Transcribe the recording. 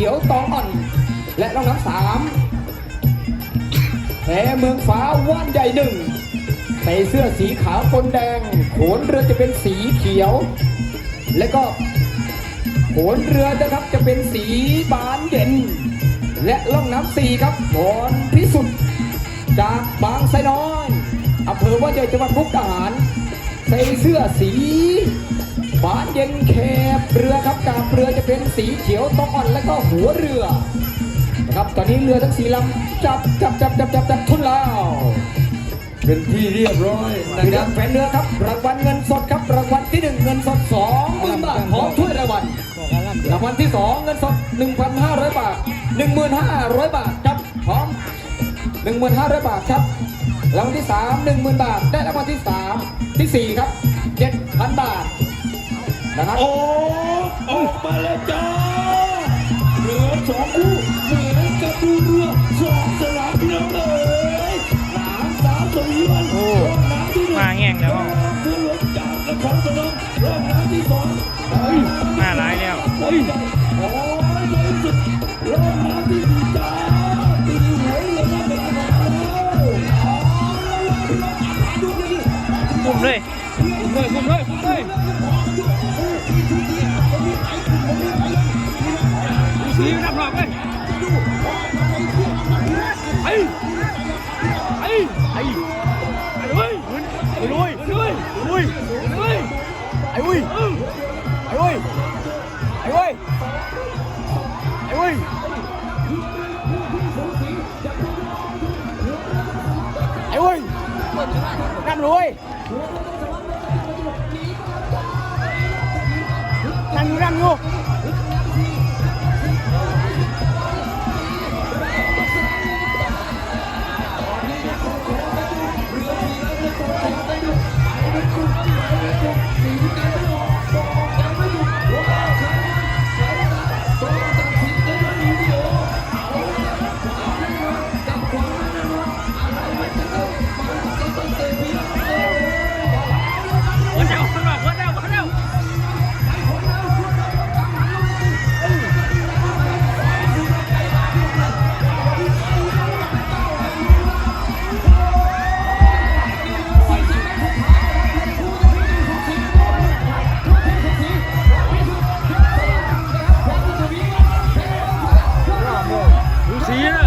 ขียวตองอ่อน และรองน้ำสามแพ้เมืองฟ้าว่านใหญ่หนึ่งใส่เสื้อสีขาวปนแดง โขนเรือจะเป็นสีเขียว และก็โขนเรือนะครับจะเป็นสีบานเย็นและล่องน้ำสีครับพรพิสุทธิ์จากบางไทรน้อยอำเภอว่าใหญ่จังหวัดมุกดาหาร ใส่เสื้อสีบานเย็นแค เรือครับกาบเรือจะเป็นสีเขียวต้องอ่อนและก็หัวเรือนะครับตอนนี้เรือทั้งสี่ลำจับจับจับจับจับจับทุนแล้วเป็นที่เรียบร้อยนะพี่คดัรังบแฟนเรือครับรางวัลเงินสดครับรางวัลที่หนึ่งเงินสดสองหมื่นบาทพร้อมถ้วยรางวัลรางวัลที่ 2 เงินสด 1,500 บาท 1,500 บาทครับพร้อม 1,500 บาทครับรางวัลที่ 3 10,000 บาท ได้รางวัลที่ 3 ที่ นะครับโอ้ออกมาแล้วจ้าเรือสองคู่เหมือนกับดูเรือสองสนามพี่น้องเลยสามสามสวีวันโอ้รอบน้ำที่หนึ่งมาแง่งแล้วผู้หลวงจากนครพนมรอบน้ำที่สองมาหลายแล้วเฮ้ยโอ้ยในที่สุดรอบน้ำที่สี่จ้าตีหัวเรือมาเป็นของเราเอาละพี่น้องดูดิคุมเลยคุม เลยคุมเลยคุมเลยสีมันทำหลอกเลยไอ้ไอ้ไอ้ไอ้เว้ยไอ้ลุยไอ้ลุยไอ้ลุยไอ้ลุยไอ้เว้ยไอ้เว้ยไอ้เว้ยไอ้เว้ยน้ำรวย 하고 দিয়ে